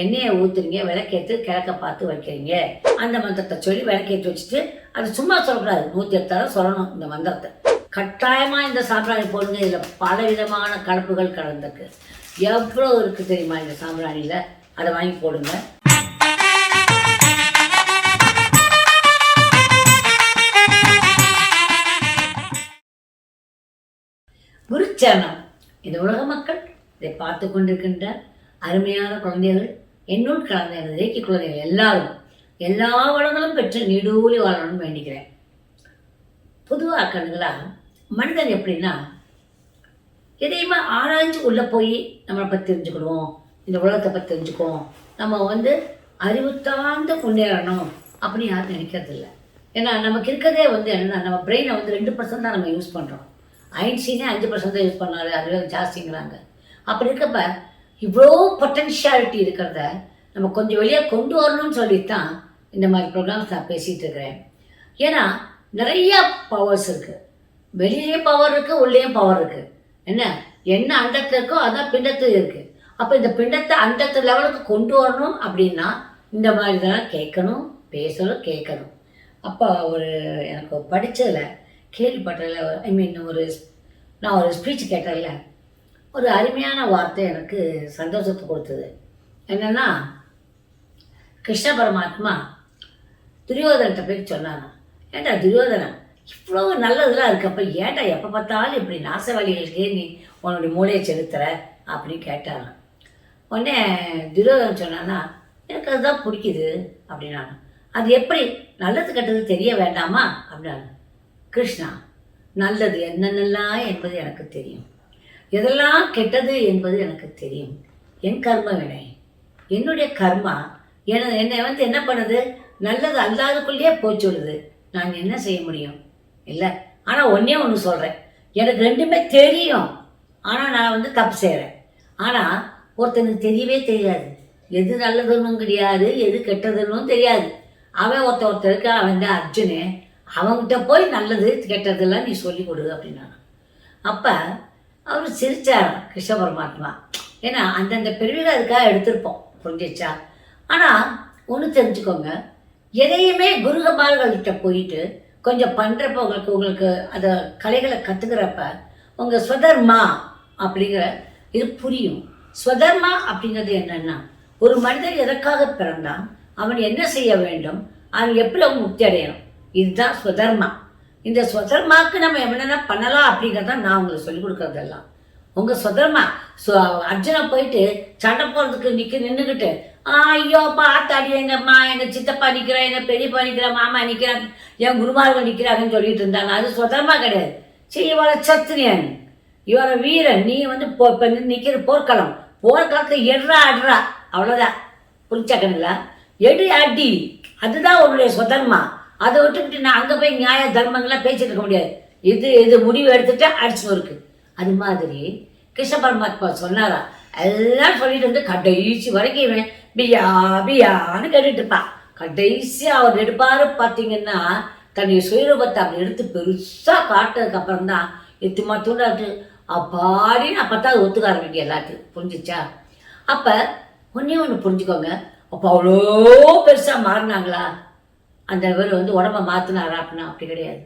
எண்ணெயை ஊத்துறீங்க விளக்கேற்று கிழக்க பார்த்து வைக்கிறீங்க. அந்த மந்திரத்தை சொல்லி விளக்கேற்றி வச்சுட்டு அது சும்மா சொல்லக்கூடாது. நூற்றி எட்டாயிரம் சொல்லணும் இந்த மந்திரத்தை. கட்டாயமாக இந்த சாம்பிராணி போடுங்க. இதில் பல விதமான கலப்புகள் கலந்துருக்கு. எவ்வளோ இருக்குது தெரியுமா இந்த சாம்பிராணியில்? அதை வாங்கி போடுங்க. குருச்சரணம். இந்த உலக மக்கள் இதை பார்த்து கொண்டிருக்கின்ற அருமையான குழந்தைகள் என்னுள் கலந்த எனது இலக்கிய குழந்தைகள் எல்லாரும் எல்லா வளங்களும் பெற்று நீடூலி வாழணும்னு வேண்டிக்கிறேன். பொதுவாக கண்ணுங்களா மனிதன் எப்படின்னா எதையுமே ஆராய்ஞ்சு உள்ளே போய் நம்மளை பற்றி தெரிஞ்சுக்கணும் இந்த உலகத்தை பற்றி தெரிஞ்சுக்குவோம். நம்ம வந்து அறிவு முன்னேறணும் அப்படின்னு யாரும் நினைக்கிறது இல்லை ஏன்னா நமக்கு இருக்கிறதே வந்து என்னென்னா நம்ம பிரெயினை வந்து ரெண்டு பர்சன்ட் தான் நம்ம யூஸ் பண்ணுறோம் ஐன்ஸ்டீனே அஞ்சு பர்சன்ட் தான் யூஸ் பண்ணாரு அதுவே ஜாஸ்திங்கிறாங்க. அப்படி இருக்கப்போ இவ்வளோ பொட்டன்ஷியாலிட்டி இருக்கிறத நம்ம கொஞ்சம் வெளியே கொண்டு வரணும்னு சொல்லித்தான் இந்த மாதிரி ப்ரோக்ராம்ஸ் நான் பேசிகிட்டு இருக்கிறேன். ஏன்னா நிறையா பவர்ஸ் இருக்குது வெளியே பவர் இருக்குது உள்ளேயும் பவர் இருக்குது என்ன? என்ன அண்டத்தில் இருக்கோ அதான் பிண்டத்தில் இருக்குது அப்போ இந்த பிண்டத்தை அண்டத்து லெவலுக்கு கொண்டு வரணும் அப்படின்னா இந்த மாதிரி தான் கேட்கணும் பேசணும் கேட்கணும். அப்போ ஒரு எனக்கு படித்ததில் கேள்விப்பட்டதில் ஐ மீன் ஒரு நான் ஒரு ஸ்பீச் கேட்டதில்ல ஒரு அருமையான வார்த்தை எனக்கு சந்தோஷத்தை கொடுத்தது. என்னென்னா கிருஷ்ண பரமாத்மா துரியோதனத்தை போய் சொன்னாங்க. ஏண்டா துரியோதனன்? இவ்வளோ நல்லதெல்லாம் இருக்கப்ப ஏன்டா எப்போ பார்த்தாலும் இப்படி நாசவாளிகளுக்கே நீ உன்னுடைய மூளையை செலுத்துற அப்படின்னு கேட்டாங்க. உடனே துரியோதனன் சொன்னான்னா எனக்கு அதுதான் பிடிக்குது அப்படின்னாங்க. அது எப்படி? நல்லது கெட்டது தெரிய வேண்டாமா? அப்படின்னாங்க. கிருஷ்ணா நல்லது என்னென்னலாம் என்பது எனக்கு தெரியும். எதெல்லாம் கெட்டது என்பது எனக்கு தெரியும். என் கர்ம வினை. என்னுடைய கர்மா என என்னை வந்து என்ன பண்ணுது? நல்லது அல்லாதக்குள்ளேயே போச்சுடுது நான் என்ன செய்ய முடியும்? இல்லை. ஆனால் ஒன்றே ஒன்று சொல்கிறேன் எனக்கு ரெண்டுமே தெரியும். ஆனால் நான் வந்து தப்பு செய்கிறேன் ஆனால் ஒருத்தனுக்கு தெரியவே தெரியாது. எது நல்லதுன்னு கிடையாது எது கெட்டதுன்னு தெரியாது. அவன் ஒருத்த ஒருத்தருக்கு அவன் தான் அர்ஜுனு. அவன்கிட்ட போய் நல்லது கெட்டதெல்லாம் நீ சொல்லி கொடு அப்படின்னாங்க அப்போ அவர் சிரித்தார் கிருஷ்ண பரமாத்மா ஏன்னா அந்தந்த பிரிவுகள் அதுக்காக எடுத்திருப்போம் புரிஞ்சிச்சா ஆனால் ஒன்று தெரிஞ்சுக்கோங்க எதையுமே குருகபால்கள்கிட்ட போயிட்டு கொஞ்சம் பண்ணுறப்ப உங்களுக்கு உங்களுக்கு அதை கலைகளை கற்றுக்கிறப்ப உங்கள் ஸ்வதர்மா அப்படிங்கிற இது புரியும். ஸ்வதர்மா அப்படிங்கிறது என்னென்னா ஒரு மனிதன் எதற்காக பிறந்தான் அவன் என்ன செய்ய வேண்டும் அவன் எப்படி அவன் முக்தி அடையணும்? இதுதான் ஸ்வதர்மா. இந்த ஸ்வதர்மாக்கு நம்ம என்னென்ன பண்ணலாம் அப்படிங்கிறத நான் உங்களுக்கு சொல்லிக் கொடுக்குறதெல்லாம். உங்கள் சுதர்மா ஸோ அர்ஜுனா போயிட்டு சண்டை போகிறதுக்கு நிற்க நின்றுக்கிட்டு ஐயோ பார்த்தாடி எங்கம்மா எங்கள் சித்தப்பா நிற்கிறா எங்கள் பெரியப்பா நிற்கிறா மாமா நிற்கிறாங்க என் குருமார்கள் நிற்கிறாங்கன்னு சொல்லிட்டு இருந்தாங்க. அது சுதர்மா கிடையாது. சரி இவளை சத்திரியன். இவரை வீரன். நீ வந்து போ இப்போ நிற்கிற போர்க்களம். போர்க்களத்தில் எட்ரா அட்ரா அவ்வளோதான் புரிஞ்சாக்கணுங்களா எடு அடி. அதுதான் உன்னுடைய சுதர்மா அதை விட்டுக்கிட்டு நான் அங்கே போய் நியாய தர்மங்கள்லாம் பேசிட்டு இருக்க முடியாது. இது இது முடிவு எடுத்துட்டு அடிச்சு இருக்கு அது மாதிரி கிருஷ்ண பரமாத்மா சொன்னாரா? எல்லாம் சொல்லிட்டு வந்து கடைசி வரைக்கும் இவன் பியா பியான்னு கேட்டுட்டு இருப்பான் கடைசியாக அவர் எடுப்பாரு பார்த்தீங்கன்னா தன்னுடைய சுயரூபத்தை அவர் எடுத்து பெருசாக காட்டுறதுக்கு அப்புறம் தான் எத்து மட்டும் அப்பாடின்னு அப்போ தான் ஒத்துக்க ஆரம்பிக்கும் எல்லாத்தையும். புரிஞ்சிச்சா? அப்போ ஒன்றே ஒன்று புரிஞ்சுக்கோங்க. அப்போ அவ்வளோ பெருசாக மாறினாங்களா? அந்த இவர் வந்து உடம்ப மாற்றினாரா அப்படின்னா அப்படி கிடையாது.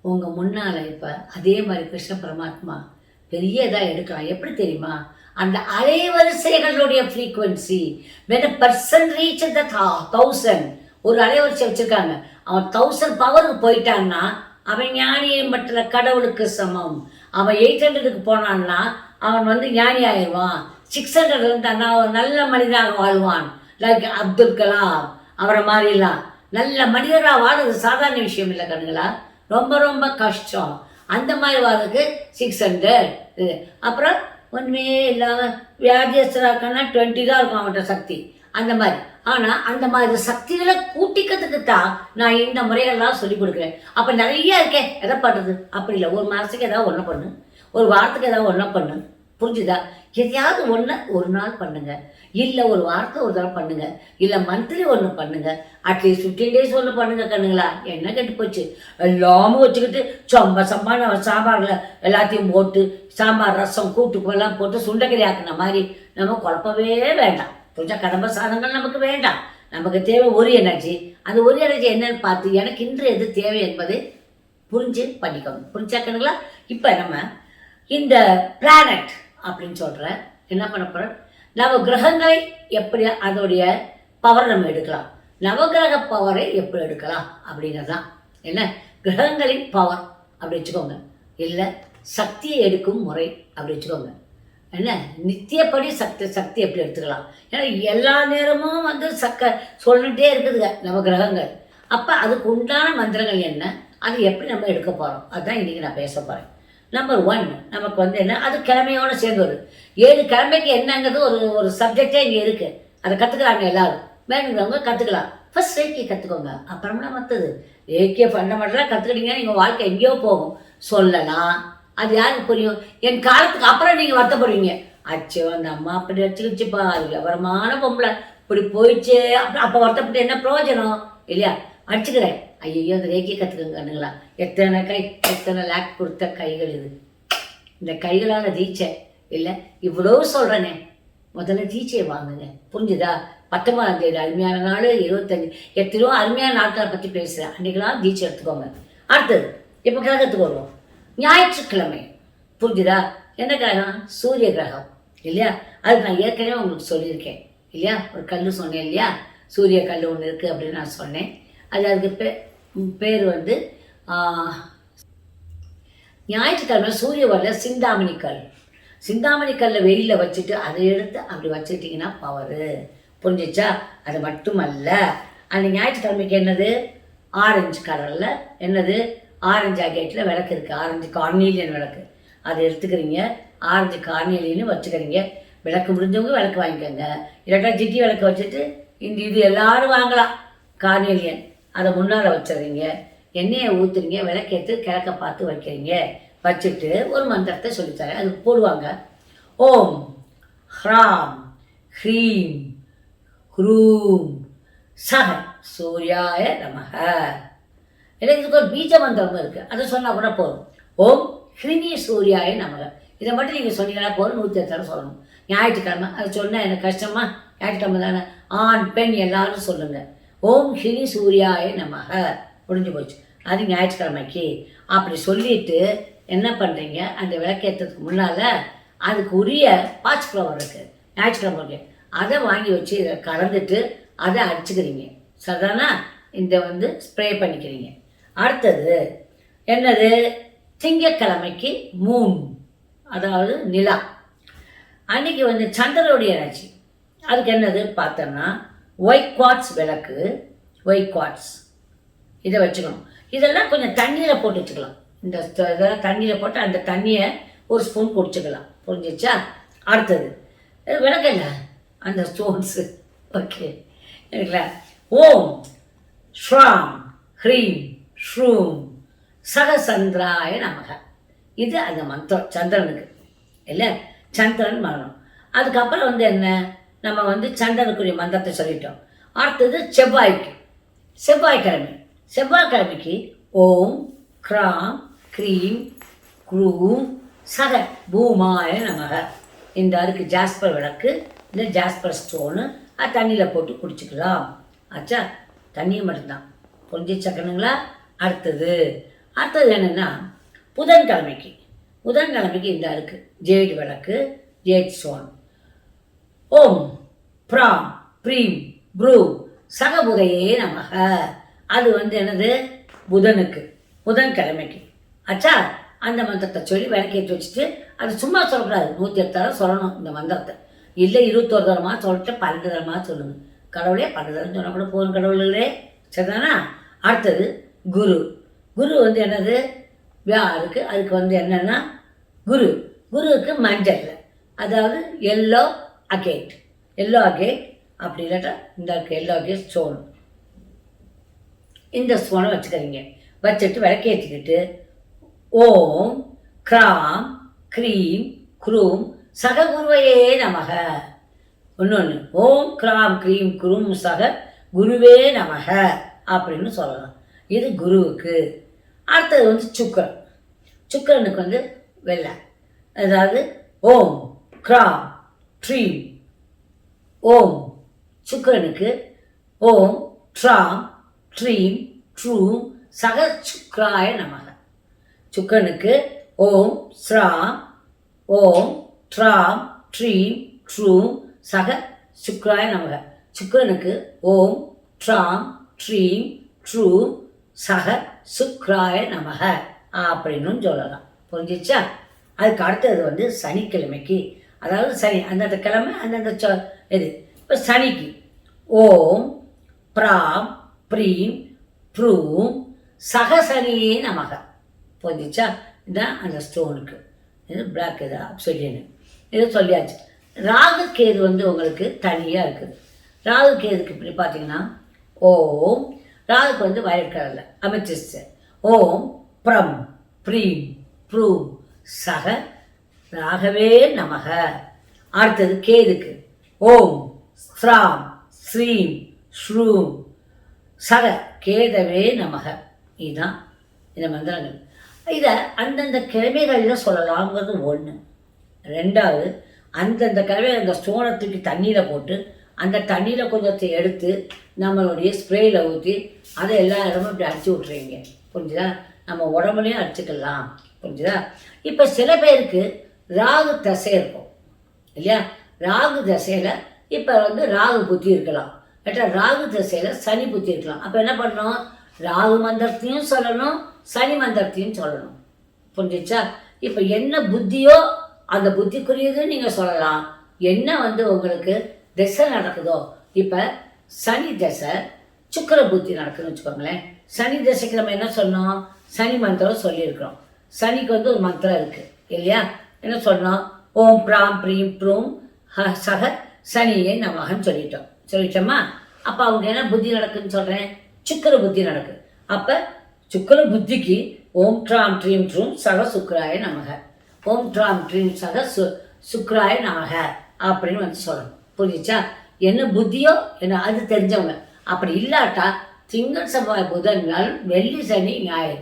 உங்கள் முன்னால் இப்போ அதே மாதிரி கிருஷ்ண பரமாத்மா பெரிய இதாக எடுக்கலாம் எப்படி தெரியுமா? அந்த அலைவரிசைகளுடைய frequency when person reach the thousand ஒரு அலைவரிசை வச்சுருக்காங்க. அவன் தௌசண்ட் பவருக்கு போயிட்டான்னா அவன் ஞானியை மட்டும் கடவுளுக்கு சமம். அவன் எயிட் ஹண்ட்ரடுக்கு போனான்னா அவன் வந்து ஞானி ஆயிடுவான். சிக்ஸ் ஹண்ட்ரட் இருந்தான்னா அவன் நல்ல மனிதனாக வாழ்வான். லைக் அப்துல் கலாம் அவரை மாதிரிலாம். நல்ல மனிதராக வாழ்றது சாதாரண விஷயம் இல்லை கண்ணுங்களா? ரொம்ப ரொம்ப கஷ்டம். அந்த மாதிரி வாழ்றதுக்கு சிக்ஸ் ஹண்ட்ரட் அப்புறம் ஒன்றுமே இல்லாமல் வியாதியஸ்தராக்கன்னா டுவெண்ட்டி தான் இருக்கும் அவன்கிட்ட சக்தி. அந்த மாதிரி. ஆனால் அந்த மாதிரி சக்திகளை கூட்டிக்கிறதுக்கு தான் நான் இந்த முறைகள்லாம் சொல்லி கொடுக்குறேன். அப்போ நிறைய இருக்கேன் எதை பண்ணுறது அப்படி இல்லை. ஒரு மாதத்துக்கு ஏதாவது ஒன்று பண்ணு. ஒரு வாரத்துக்கு ஏதாவது ஒன்றை பண்ணு. புரிஞ்சுதா? எதையாவது ஒன்று ஒரு நாள் பண்ணுங்க. இல்லை ஒரு வாரத்தை ஒரு தடவை பண்ணுங்க. இல்லை மந்த்லி ஒன்று பண்ணுங்க. அட்லீஸ்ட் ஃபிஃப்டீன் டேஸ் ஒன்று பண்ணுங்க கண்ணுங்களா? என்ன கெட்டு போச்சு? எல்லாமும் வச்சுக்கிட்டு சொம்ப சம்பான சாம்பாரில் எல்லாத்தையும் போட்டு சாம்பார் ரசம் கூட்டுக்கு எல்லாம் போட்டு சுண்டைக்கறி ஆக்குன மாதிரி நம்ம குழப்பவே வேண்டாம். புரிஞ்சா கடம்ப சாதங்கள் நமக்கு வேண்டாம். நமக்கு தேவை ஒரு எனர்ஜி அந்த ஒரு எனர்ஜி என்னன்னு பார்த்து எனக்கு இன்று எது தேவை என்பதை புரிஞ்சு பண்ணிக்கோங்க புரிஞ்சாக்கணுங்களா இப்போ நம்ம இந்த பிளானட் அப்படின்னு சொல்கிற என்ன பண்ண போகிறோம் நவ கிரகங்களை எப்படி அதோடைய பவர் நம்ம எடுக்கலாம்? நவகிரக பவரை எப்படி எடுக்கலாம்? அப்படிங்கிறது தான் என்ன? கிரகங்களின் பவர் அப்படி வச்சுக்கோங்க. இல்லை சக்தியை எடுக்கும் முறை அப்படி வச்சுக்கோங்க. என்ன? நித்தியப்படி சக்தி சக்தி எப்படி எடுத்துக்கலாம்? ஏன்னா எல்லா நேரமும் வந்து சக்க சொல்லிட்டே இருக்குதுங்க நம்ம கிரகங்கள் அப்போ அதுக்கு உண்டான மந்திரங்கள் என்ன? அது எப்படி நம்ம எடுக்க போகிறோம் அதுதான் இன்றைக்கி நான் பேச போகிறேன் நம்பர் ஒன் நமக்கு வந்து என்ன? அது கிழமையோடு சேர்ந்து வருது ஏழு கிழமைக்கு என்னங்கிறது ஒரு ஒரு சப்ஜெக்டே இங்கே இருக்குது அதை கற்றுக்கிறாங்க எல்லாரும். வேணுங்கிறவங்க கற்றுக்கலாம் ஃபஸ்ட் ரேக்கியை கற்றுக்கோங்க அப்புறமா மற்றது ரேக்கிய ஃபண்டமெண்டலாக கற்றுக்கிட்டீங்கன்னா நீங்கள் வாழ்க்கை எங்கேயோ போகும். சொல்லலாம். அது யாருக்கு புரியும்? என் காலத்துக்கு அப்புறம் நீங்கள் வருத்தப்படுவீங்க. அச்சோ அந்த அம்மா அப்படி அடிச்சுக்கிச்சுப்பா. அது விவரமான பொம்பளை. இப்படி போயிடுச்சு. அப்புறம் அப்போ வருத்தப்பட்டு என்ன? பிரயோஜனம்? இல்லையா? அடிச்சுக்கிறேன். ஐயோ அந்த ரேக்கியை கற்றுக்குங்கன்னுங்களா எத்தனை கை எத்தனை லேக் கொடுத்த கைகள் இது. இந்த கைகளால் தீச்சை இல்லை இவ்வளோ சொல்கிறேனே முதல்ல தீச்சையை வாங்குங்க. புரிஞ்சுதா? பத்தொம்பதாம் தேதி அருமையான நாள் இருபத்தஞ்சி. எத்தனையோ அருமையான நாட்களை பற்றி பேசுகிறேன் அன்றைக்கெல்லாம் தீட்சை எடுத்துக்கோங்க. அடுத்தது இப்போ கிரகத்துக்கு வருவோம். ஞாயிற்றுக்கிழமை. புரிஞ்சுதா? என்ன கிரகம்? சூரிய கிரகம். இல்லையா? அது நான் ஏற்கனவே உங்களுக்கு சொல்லியிருக்கேன். இல்லையா? ஒரு கல் சொன்னேன் இல்லையா? சூரிய கல் ஒன்று இருக்குது அப்படின்னு நான் சொன்னேன். அது அதுக்கு இப்போ பேர் வந்து ஞாயிற்றுக்கிழமை சூரிய வரல சிந்தாமணி கல். சிந்தாமணி கல்லை வெயிலில் வச்சுட்டு அதை எடுத்து அப்படி வச்சுட்டிங்கன்னா பவரு புரிஞ்சிச்சா? அது மட்டுமல்ல. அந்த ஞாயிற்றுக்கிழமைக்கு என்னது? ஆரஞ்சு கலரில் என்னது? ஆரஞ்சு ஆகேட்டில் விளக்கு இருக்குது ஆரஞ்சு கார்னீலியன் விளக்கு. அதை எடுத்துக்கிறீங்க. ஆரஞ்சு கார்னீலியன்னு வச்சுக்கிறீங்க. விளக்கு முடிஞ்சவங்க விளக்கு வாங்கிக்கோங்க. இல்லாட்டா ஜிட்டி விளக்கு வச்சுட்டு இந்த இது எல்லாரும் வாங்கலாம். கார்னேலியன். அதை முன்னால் வச்சிடுறீங்க எண்ணெயை ஊற்றுறீங்க விளக்கேற்று கிழக்க பார்த்து வைக்கிறீங்க. வச்சுட்டு ஒரு மந்திரத்தை சொல்லித்தரேன். அது போடுவாங்க. ஓம் ஹ்ராம் ஹ்ரீம் ஹ்ரூம் சஹ சூர்யாய நமக இல்லை இதுக்கு ஒரு பீஜ மந்திரமும் இருக்குது அதை சொன்னால் கூட போதும். ஓம் ஹிரிணி சூர்யாய நமக இதை மட்டும் நீங்கள் சொன்னீங்கன்னா போதும். நூற்றி எத்தனை சொல்லணும். ஞாயிற்றுக்கிழமை. அது சொன்னால் எனக்கு கஷ்டமா? ஞாயிற்றுக்கிழமை தானே? ஆண் பெண் எல்லாரும் சொல்லுங்கள் ஓம் ஹிரி சூர்யாய நமக. முடிஞ்சு போச்சு. அது ஞாயிற்றுக்கிழமைக்கு. அப்படி சொல்லிட்டு என்ன பண்ணுறீங்க அந்த விளக்கேற்றத்துக்கு முன்னால் அதுக்கு உரிய பாச் ஃப்ளவர் இருக்குது ஞாயிற்றுக்கிழமைக்கு அதை வாங்கி வச்சு இதை கலந்துட்டு அதை அடிச்சுக்கிறீங்க சரிதானா இந்த வந்து ஸ்ப்ரே பண்ணிக்கிறீங்க. அடுத்தது என்னது? திங்கக்கிழமைக்கு மூன் அதாவது நிலா. அன்னைக்கு வந்து சந்திரனுடைய எனர்ஜி அதுக்கு என்னது பார்த்தோம்னா ஒயிட் குவாட்ஸ் விளக்கு ஒயிட் குவாட்ஸ் இதை வச்சுக்கணும். இதெல்லாம் கொஞ்சம் தண்ணியில் போட்டு வச்சுக்கலாம். இந்த இதெல்லாம் தண்ணியில் போட்டு அந்த தண்ணியை ஒரு ஸ்பூன் குடிச்சுக்கலாம். புரிஞ்சிச்சா? அடுத்தது விளக்கல அந்த ஸ்டோன்ஸு ஓகே சரிங்களா ஓம் ஸ்ராம் ஹ்ரீம் ஷ்ரூம் சகசந்திராய நமக. இது அந்த மந்திரம் சந்திரனுக்கு. இல்லை? சந்திரன் மரணம். அதுக்கப்புறம் வந்து என்ன? நம்ம வந்து சந்திரனுக்குரிய மந்திரத்தை சொல்லிட்டோம். அடுத்தது செவ்வாய்க்கு. செவ்வாய்க்கிழமை. செவ்வாய்க்கிழமைக்கு ஓம் கிராம் க்ரீம் க்ரூம் சக பூமாய நமக. இந்த அதுக்கு ஜாஸ்பர் விளக்கு இந்த ஜாஸ்பர் ஸ்டோனு அது தண்ணியில் போட்டு குடிச்சுக்கலாம். ஆச்சா தண்ணியை மட்டும்தான். புரிஞ்சிச்சக்கணுங்களா அடுத்தது அடுத்தது என்னென்னா புதன்கிழமைக்கு. புதன்கிழமைக்கு இந்த அருக்கு ஜேடு விளக்கு ஜேட் ஸ்டோன். ஓம் ப்ராம் ப்ரீம் ப்ரூ சகபுதையே நமக. அது வந்து என்னது? புதனுக்கு. புதன்கிழமைக்கு. ஆச்சா அந்த மந்திரத்தை சொல்லி விளக்கேற்றி வச்சுட்டு அது சும்மா சொல்லக்கூடாது. நூற்றி எட்டு தரம் சொல்லணும் இந்த மந்திரத்தை. இல்லை இருபத்தோரு தரமாக சொல்லிட்டு பன்னெண்டு தரமாக சொல்லணும் கடவுளே பன்னெண்டு தரம் சொன்னால் கூட போகும் கடவுளே. சரிதானா? அடுத்தது குரு. குரு வந்து என்னது? வியாருக்கு அதுக்கு வந்து என்னென்னா குரு. குருவுக்கு மஞ்சள். அதாவது எல்லோ அகேட் எல்லோ அகேட் அப்படி இல்லாட்டா இந்த இருக்கு எல்லோ அகேட் ஸ்டோன் இந்த ஸ்டோனை வச்சுக்கிறீங்க வச்சுட்டு விளக்கேற்றிக்கிட்டு ஓம் கிராம் க்ரீம் குரூம் சககுருவையே நமக. ஒன்று ஓம் கிராம் க்ரீம் குரும் சக குருவே நமக அப்படின்னு சொல்லலாம். இது குருவுக்கு. அடுத்தது வந்து சுக்கரன். சுக்கரனுக்கு வந்து வெள்ளை. அதாவது ஓம் கிராம் ட்ரீம். ஓம். சுக்கரனுக்கு ஓம் ட்ராம் ட்ரீம் ட்ரூம் சக சுக்ராய நமக. சுக்கனுக்கு ஓம் ஸ்ராம் ஓம் ட்ராம் ட்ரீம் ட்ரூம் சக சுக்ராய நமக. சுக்கிரனுக்கு ஓம் ட்ராம் ட்ரீம் ட்ரூ சக சுக்ராய நமக. அப்படின்னு சொல்லலாம். புரிஞ்சிச்சா? அதுக்கு அடுத்தது வந்து சனிக்கிழமைக்கு. அதாவது சனி அந்தந்த கிழமை அந்தந்த சொ இது இப்போ சனிக்கு. ஓம் பிராம் ப்ரீம் ப்ரூம் சகசனியே நமக. புரிஞ்சிச்சா? இதுதான் அந்த ஸ்டோனுக்கு. இது பிளாக் இது அப்சைடியனு இது சொல்லியாச்சு. ராகு கேது வந்து உங்களுக்கு தனியாக இருக்குது. ராகு கேதுக்கு இப்படி பார்த்தீங்கன்னா ஓம் ராகுக்கு வந்து வயலட் கலரில் அமிச்சிஸ்ட் ஓம் ப்ரம் ப்ரீம் ப்ரூம் சக ராகவே நமக. அடுத்தது கேதுக்கு ஓம் ஸ்ராம் ஸ்ரீம் ஸ்ரூம். சக கேதவே நமக. இதுதான். இந்த மந்திரங்கள். இதை அந்தந்த கிழமைகளில் சொல்லலாம்ங்கிறது ஒன்று ரெண்டாவது அந்தந்த கிழமை அந்த ஸ்டோனத்துக்கு தண்ணியில் போட்டு அந்த தண்ணியில் கொஞ்சத்தை எடுத்து நம்மளுடைய ஸ்ப்ரேயில் ஊற்றி அதை எல்லா இடமும் இப்படி அடிச்சு விட்ருவீங்க புரிஞ்சுதா? நம்ம உடம்புலையும் அடிச்சுக்கலாம். புரிஞ்சுதா? இப்போ சில பேருக்கு ராகு தசை இருக்கும். இல்லையா? ராகு தசையில் இப்போ வந்து ராகு புத்தி இருக்கலாம். கேட்டால் ராகு தசையில் சனி புத்தி இருக்கலாம். அப்போ என்ன பண்ணணும்? ராகு மந்திரத்தையும் சொல்லணும் சனி மந்திரத்தையும் சொல்லணும். புரிஞ்சிச்சா? இப்போ என்ன புத்தியோ அந்த புத்திக்குரியது நீங்கள் சொல்லலாம். என்ன வந்து உங்களுக்கு திசை நடக்குதோ? இப்போ சனி திசை சுக்கிர புத்தி நடக்குதுன்னு வச்சுக்கோங்களேன். சனி திசைக்கு நம்ம என்ன சொன்னோம்? சனி மந்திரம் சொல்லியிருக்கிறோம். சனிக்கு வந்து ஒரு மந்திரம் இருக்குது இல்லையா? என்ன சொன்னோம் ஓம் பிராம் ப்ரீம் ப்ரூம் ஹ சக சனியே நமகன்னு சொல்லிட்டோம். சொல்லிட்டோமா? அப்போ அவங்க என்ன புத்தி நடக்குன்னு சொல்கிறேன் சுக்கர புத்தி நடக்குது அப்போ சுக்கிர புத்திக்கு ஓம் ட்ராம் ட்ரீம் ட்ரூம் சக சுக்ராய நமக ஓம் ட்ராம் ட்ரீம் சக சு சுக்ராய நமக அப்படின்னு வந்து சொல்லணும். புரிஞ்சுச்சா? என்ன புத்தியோ என்ன அது தெரிஞ்சவங்க. அப்படி இல்லாட்டா திங்கள் செவ்வாய் புதன் வெள்ளி சனி ஞாயிறு.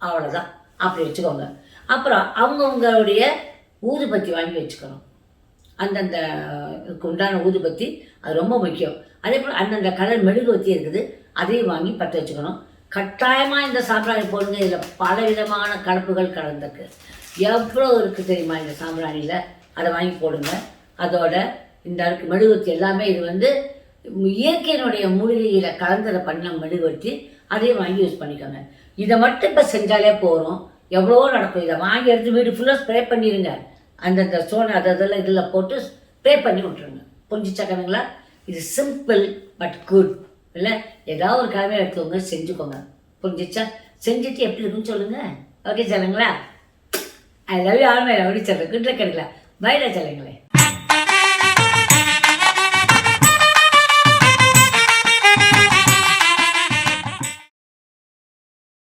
அவ்வளோதான் அப்படி வச்சுக்கோங்க. அப்புறம் அவங்கவுங்களுடைய ஊதுபத்தி வாங்கி வச்சுக்கணும். அந்தந்த இதுக்கு உண்டான ஊதுபத்தி அது ரொம்ப முக்கியம். அதே போல் அந்தந்த கலர் மெழுகுவத்தி இருக்குது அதையும் வாங்கி பற்ற வச்சுக்கணும். கட்டாயமாக இந்த சாம்பிராணி போடுங்க. இதில் பல விதமான கலப்புகள் கலந்துருக்கு. எவ்வளோ இருக்குது தெரியுமா இந்த சாம்பிராணியில்? அதை வாங்கி போடுங்க. அதோட இந்த இருக்கு மெழுகுவத்தி எல்லாமே இது வந்து இயற்கையினுடைய மூலிகையில் கலந்ததை பண்ண மெழுகுவத்தி அதையும் வாங்கி யூஸ் பண்ணிக்கோங்க. இதை மட்டும் இப்போ செஞ்சாலே போகிறோம் எவ்வளோ நடக்கும். இதை வாங்கி எடுத்து வீடு ஃபுல்லாக ஸ்ப்ரே பண்ணிடுங்க அந்தந்த ஸ்டோன் அது அதெல்லாம் இதில் போட்டு ஸ்ப்ரே பண்ணி விட்ருங்க புரிஞ்சிச்சா கணுங்களா இது சிம்பிள் பட் குட் இல்லை? ஏதாவது ஒரு கிழமை எடுத்துக்கோங்க செஞ்சுக்கோங்க. புரிஞ்சிச்சா? செஞ்சுட்டு எப்படி இருக்குன்னு சொல்லுங்கள் ஓகே சொல்லுங்களா I love you all my lovely சொல்லுங்க கிடைக்கல பைரா சொல்லுங்களேன்